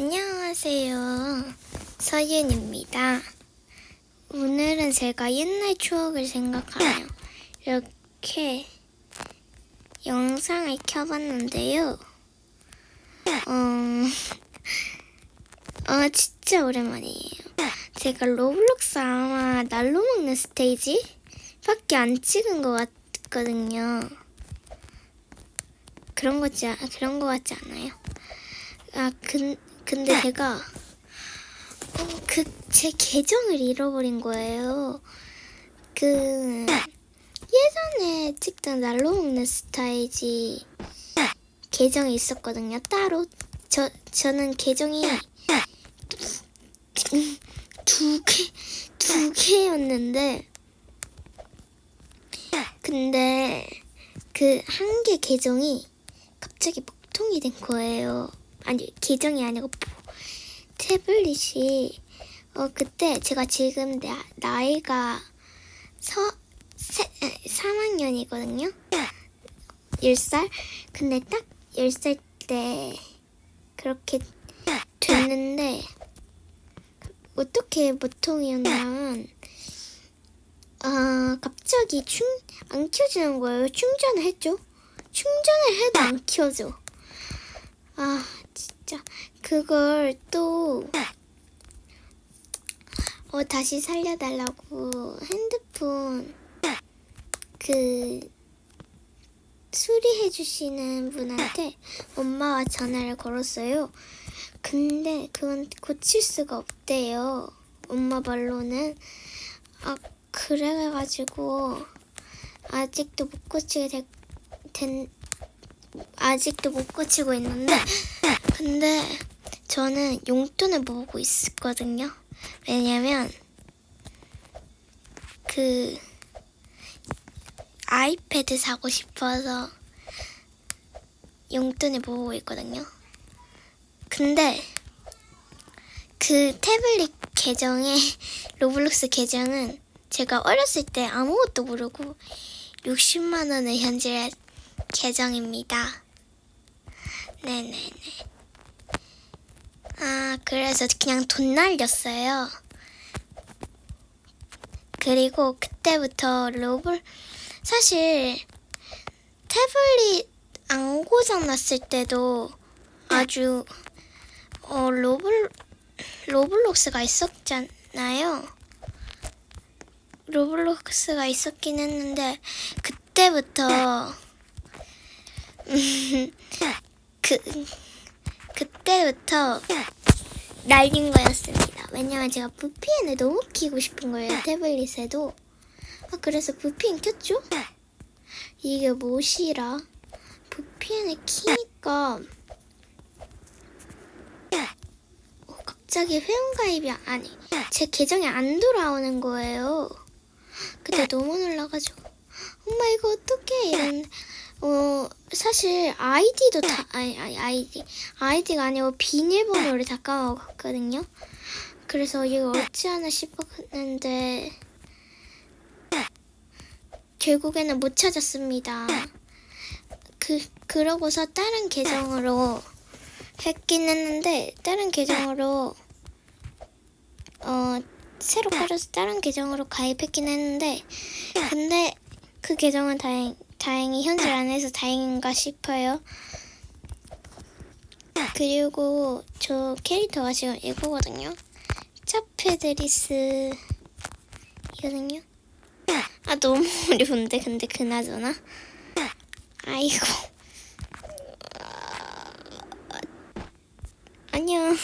안녕하세요. 서윤입니다. 오늘은 제가 옛날 추억을 생각하며 이렇게 영상을 켜봤는데요. 어, 어, 진짜 오랜만이에요. 제가 로블록스 아마 날로 먹는 스테이지? 밖에 안 찍은 것 같거든요. 그런 거지, 아- 그런 거 같지 않아요? 아, 근, 근데 제가 어, 그제 계정을 잃어버린 거예요. 그 예전에 찍던 날로 먹는 스타이지 계정이 있었거든요. 따로 저 저는 계정이 두 개 두 개였는데 근데 그 한 개 계정이 갑자기 먹통이 된 거예요. 아니 계정이 아니고 보- 태블릿이 어 그때 제가 지금 나, 나이가 서 세, 3학년이거든요. 10살? 근데 딱 10살 때 그렇게 됐는데 어떻게 보통이었냐면 아 갑자기 충 안 켜지는 거예요. 충전을 했죠. 충전을 해도 안 켜져. 아 진짜 그걸 또 어, 다시 살려달라고 핸드폰 그 수리해 주시는 분한테 엄마와 전화를 걸었어요. 근데 그건 고칠 수가 없대요. 엄마 말로는 아 그래가지고 아직도 못 고치게 된, 된 아직도 못 고치고 있는데 근데 저는 용돈을 모으고 있었거든요. 왜냐면 그 아이패드 사고 싶어서 용돈을 모으고 있거든요. 근데 그 태블릿 계정의 로블록스 계정은 제가 어렸을 때 아무것도 모르고 60만 원을 현질한 계정입니다. 네네네. 아, 그래서 그냥 돈 날렸어요. 그리고 그때부터 로블, 사실 태블릿 안 고장 났을 때도 아주, 어, 로블, 로블록스가 있었잖아요. 로블록스가 있었긴 했는데, 그때부터, 음, 그, 그때부터 날린 거였습니다. 왜냐면 제가 VPN을 너무 키고 싶은 거예요. 태블릿에도. 아, 그래서 VPN 켰죠? 이게 뭐시라? VPN을 키니까 어, 갑자기 회원가입이 아니 제 계정에 안 돌아오는 거예요. 그때 너무 놀라가지고 엄마 이거 어떡해 이랬는데 어 사실 아이디도 다 아니, 아니 아이디 아이디가 아니고 비밀번호를 다 까먹었거든요. 그래서 이거 어찌하나 싶었는데 결국에는 못 찾았습니다. 그 그러고서 다른 계정으로 했긴 했는데 다른 계정으로 어 새로 깔아서 다른 계정으로 가입했긴 했는데 근데 그 계정은 다행 다행히 현질 안 해서 다행인가 싶어요. 그리고 저 캐릭터가 지금 이거거든요. 차페드리스 이거든요. 아 너무 어려운데 근데 그나저나 아이고 아, 안녕.